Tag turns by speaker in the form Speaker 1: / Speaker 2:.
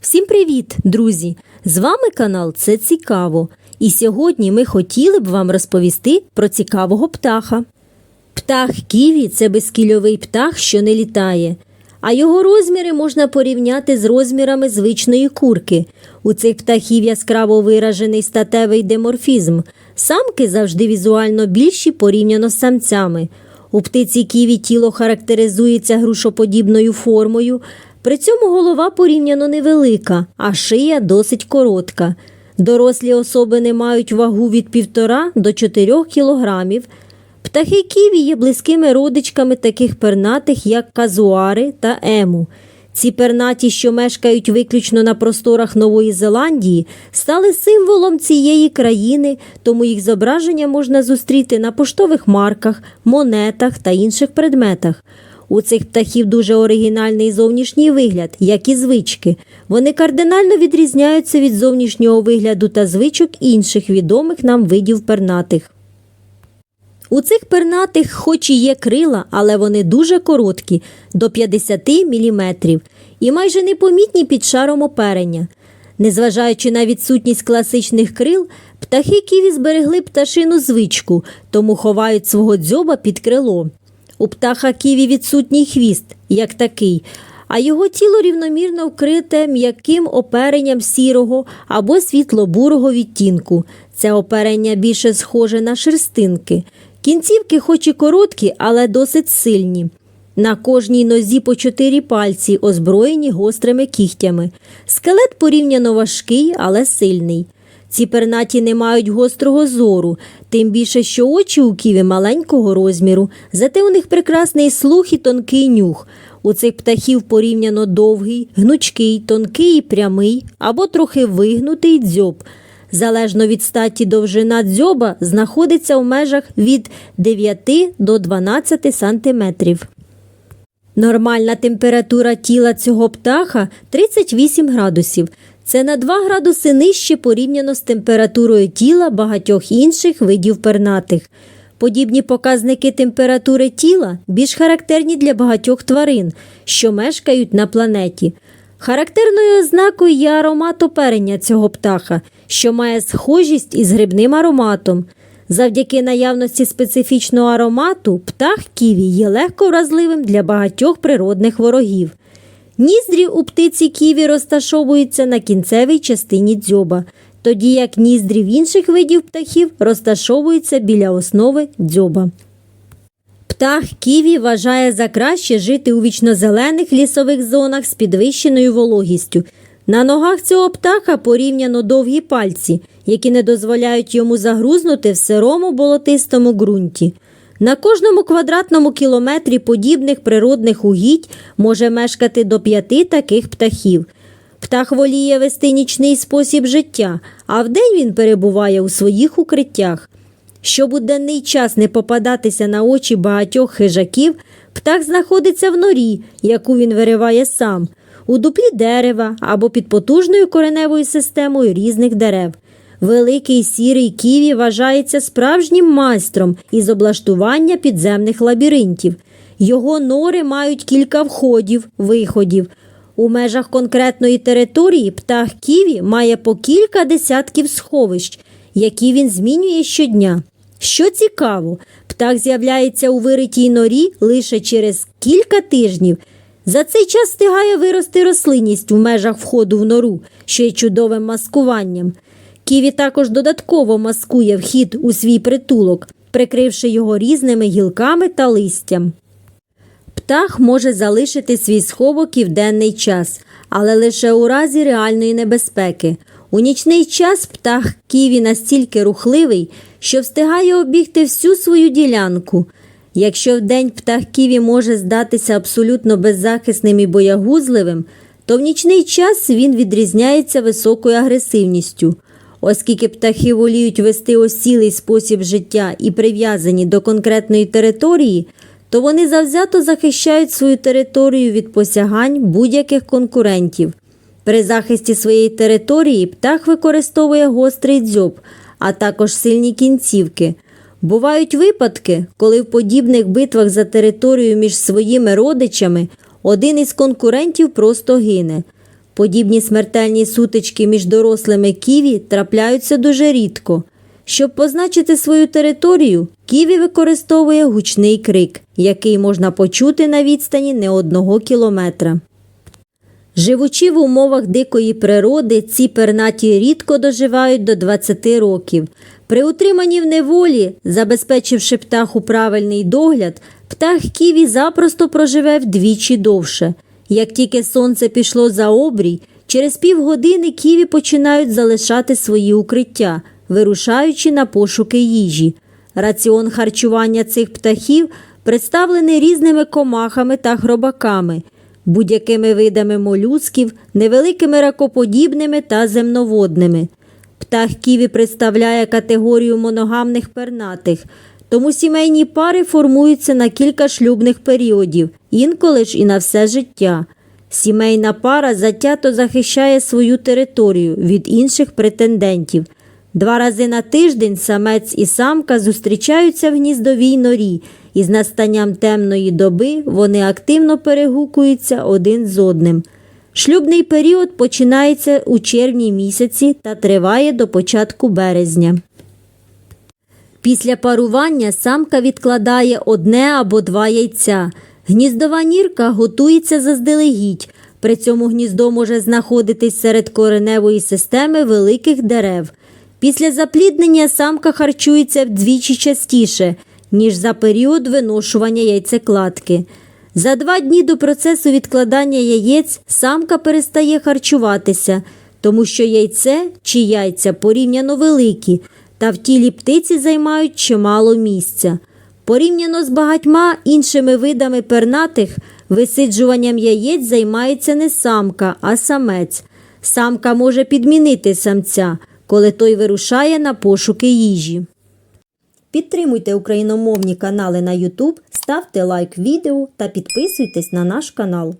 Speaker 1: Всім привіт, друзі! З вами канал Це Цікаво. І сьогодні ми хотіли б вам розповісти про цікавого птаха. Птах Ківі це безкільовий птах, що не літає. А його розміри можна порівняти з розмірами звичної курки. У цих птахів яскраво виражений статевий деморфізм. Самки завжди візуально більші порівняно з самцями. У птиці ківі тіло характеризується грушоподібною формою, при цьому голова порівняно невелика, а шия досить коротка. Дорослі особини мають вагу від 1,5 до 4 кілограмів. Птахи ківі є близькими родичками таких пернатих, як казуари та ему. Ці пернаті, що мешкають виключно на просторах Нової Зеландії, стали символом цієї країни, тому їх зображення можна зустріти на поштових марках, монетах та інших предметах. У цих птахів дуже оригінальний зовнішній вигляд, як і звички. Вони кардинально відрізняються від зовнішнього вигляду та звичок інших відомих нам видів пернатих. У цих пернатих, хоч і є крила, але вони дуже короткі до 50 мм і майже непомітні під шаром оперення. Незважаючи на відсутність класичних крил, птахи ківі зберегли пташину звичку, тому ховають свого дзьоба під крило. У птаха ківі відсутній хвіст, як такий, а його тіло рівномірно вкрите м'яким оперенням сірого або світло-бурого відтінку. Це оперення більше схоже на шерстинки. Кінцівки, хоч і короткі, але досить сильні. На кожній нозі по чотири пальці, озброєні гострими кігтями. Скелет порівняно важкий, але сильний. Ці пернаті не мають гострого зору, тим більше, що очі у ківі маленького розміру, зате у них прекрасний слух і тонкий нюх. У цих птахів порівняно довгий, гнучкий, тонкий і прямий або трохи вигнутий дзьоб. Залежно від статі довжина дзьоба знаходиться в межах від 9 до 12 сантиметрів. Нормальна температура тіла цього птаха 38 градусів. Це на 2 градуси нижче порівняно з температурою тіла багатьох інших видів пернатих. Подібні показники температури тіла більш характерні для багатьох тварин, що мешкають на планеті. Характерною ознакою є аромат оперення цього птаха, що має схожість із грибним ароматом. Завдяки наявності специфічного аромату птах ківі є легко вразливим для багатьох природних ворогів. Ніздрі у птиці ківі розташовуються на кінцевій частині дзьоба, тоді як ніздрі в інших видів птахів розташовуються біля основи дзьоба. Птах ківі вважає за краще жити у вічнозелених лісових зонах з підвищеною вологістю. На ногах цього птаха порівняно довгі пальці, які не дозволяють йому загрузнути в сирому болотистому ґрунті. На кожному квадратному кілометрі подібних природних угідь може мешкати до п'яти таких птахів. Птах воліє вести нічний спосіб життя, а вдень він перебуває у своїх укриттях. Щоб у денний час не попадатися на очі багатьох хижаків, птах знаходиться в норі, яку він вириває сам, у дуплі дерева або під потужною кореневою системою різних дерев. Великий сірий ківі вважається справжнім майстром із облаштування підземних лабіринтів. Його нори мають кілька входів, виходів. У межах конкретної території птах ківі має по кілька десятків сховищ, які він змінює щодня. Що цікаво, птах з'являється у виритій норі лише через кілька тижнів. За цей час встигає вирости рослинність в межах входу в нору, що є чудовим маскуванням. Ківі також додатково маскує вхід у свій притулок, прикривши його різними гілками та листям. Птах може залишити свій сховок і в денний час, але лише у разі реальної небезпеки. У нічний час птах ківі настільки рухливий, що встигає обігти всю свою ділянку. Якщо вдень птах ківі може здатися абсолютно беззахисним і боягузливим, то в нічний час він відрізняється високою агресивністю. Оскільки птахи воліють вести осілий спосіб життя і прив'язані до конкретної території, то вони завзято захищають свою територію від посягань будь-яких конкурентів. При захисті своєї території птах використовує гострий дзьоб, а також сильні кінцівки. Бувають випадки, коли в подібних битвах за територію між своїми родичами один із конкурентів просто гине. Подібні смертельні сутички між дорослими ківі трапляються дуже рідко. Щоб позначити свою територію, ківі використовує гучний крик, який можна почути на відстані не одного кілометра. Живучи в умовах дикої природи, ці пернаті рідко доживають до 20 років. При утриманні в неволі, забезпечивши птаху правильний догляд, птах ківі запросто проживе вдвічі довше. Як тільки сонце пішло за обрій, через півгодини ківі починають залишати свої укриття, вирушаючи на пошуки їжі. Раціон харчування цих птахів представлений різними комахами та хробаками будь-якими видами молюсків, невеликими ракоподібними та земноводними. Птах ківі представляє категорію моногамних пернатих, тому сімейні пари формуються на кілька шлюбних періодів, інколи ж і на все життя. Сімейна пара затято захищає свою територію від інших претендентів. Два рази на тиждень самець і самка зустрічаються в гніздовій норі, і з настанням темної доби вони активно перегукуються один з одним. Шлюбний період починається у червні місяці та триває до початку березня. Після парування самка відкладає одне або два яйця. Гніздова нірка готується заздалегідь. При цьому гніздо може знаходитись серед кореневої системи великих дерев. Після запліднення самка харчується вдвічі частіше, ніж за період виношування яйцекладки. За два дні до процесу відкладання яєць самка перестає харчуватися, тому що яйце чи яйця порівняно великі, та в тілі птиці займають чимало місця. Порівняно з багатьма іншими видами пернатих, висиджуванням яєць займається не самка, а самець. Самка може підмінити самця, коли той вирушає на пошуки їжі. Підтримуйте україномовні канали на YouTube, ставте лайк відео та підписуйтесь на наш канал.